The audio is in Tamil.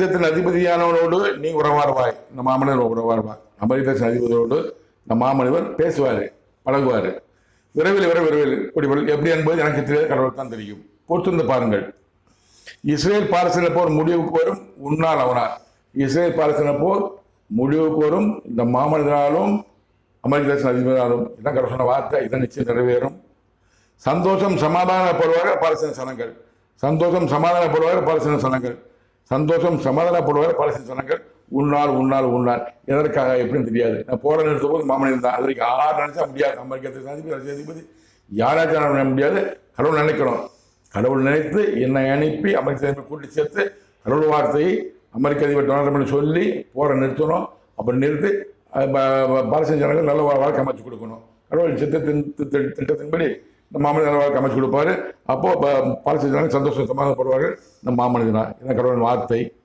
தேசத்தின் அதிபதியானவனோடு நீ உறவாடுவாய். இந்த மாமனிதர் உறவாடுவார். அமெரிக்க தேச அதிபதியோடு இந்த மாமனிதர் பேசுவார் பழகுவார். விரைவில் வர விரைவில் குடிவள் எப்படி என்பது எனக்கு தெரியாது கடவுள் தான் தெரியும். பொறுத்திருந்து பாருங்கள். இஸ்ரேல் பாலஸ்தீன போர் முடிவுக்கு வரும் உன்னால் அவனால் இஸ்ரேல் பாலஸ்தீன போர் முடிவுக்கு வரும் இந்த மாமனிதனாலும் அமெரிக்க தேச அதிபராலும். இதான் கடவுள் சொன்ன வார்த்தை இதான் நிச்சயம் நிறைவேறும். சந்தோஷம் சமாதானப்படுவார்கள் பாலஸ்தீன சனங்கள் சந்தோஷம் சமாதானப்படுவார்கள் பாலஸ்தீன சனங்கள் சந்தோஷம் சமாதானப்படுவார். பாலஸ்தீன சனங்கள் உன்னால் உன்னால் உன்னால் எதற்காக எப்படின்னு தெரியாது. நான் போட நிறுத்த போது மாமனிதன் அது வரைக்கும் ஆறு நினைச்சா முடியாது. அமெரிக்க தேச ரஷ்ய அதிபதி யாராச்சும் நினைக்க முடியாது. கடவுள் நினைக்கணும். கடவுள் நினைத்து என்னை அனுப்பி அமெரிக்க அதிபர் கூட்டி சேர்த்து கடவுள் வார்த்தையை அமெரிக்க அதிபர் டொனால்ட் ட்ரம்ப் சொல்லி போரை நிறுத்தணும். அப்படி நிறுத்தி அஹ், ப- ஜனங்கள் நல்ல வாழ்க்கை அமைச்சு கொடுக்கணும். கடவுள் சித்தத்தின் திட்டத்தின்படி இந்த வாழ்க்கை அமைச்சு கொடுப்பாரு. அப்போது ப- ஜனங்கள் சந்தோஷம் சமாதானப்படுவார்கள். இந்த மாமனிதனா இந்த கடவுளின் வார்த்தை.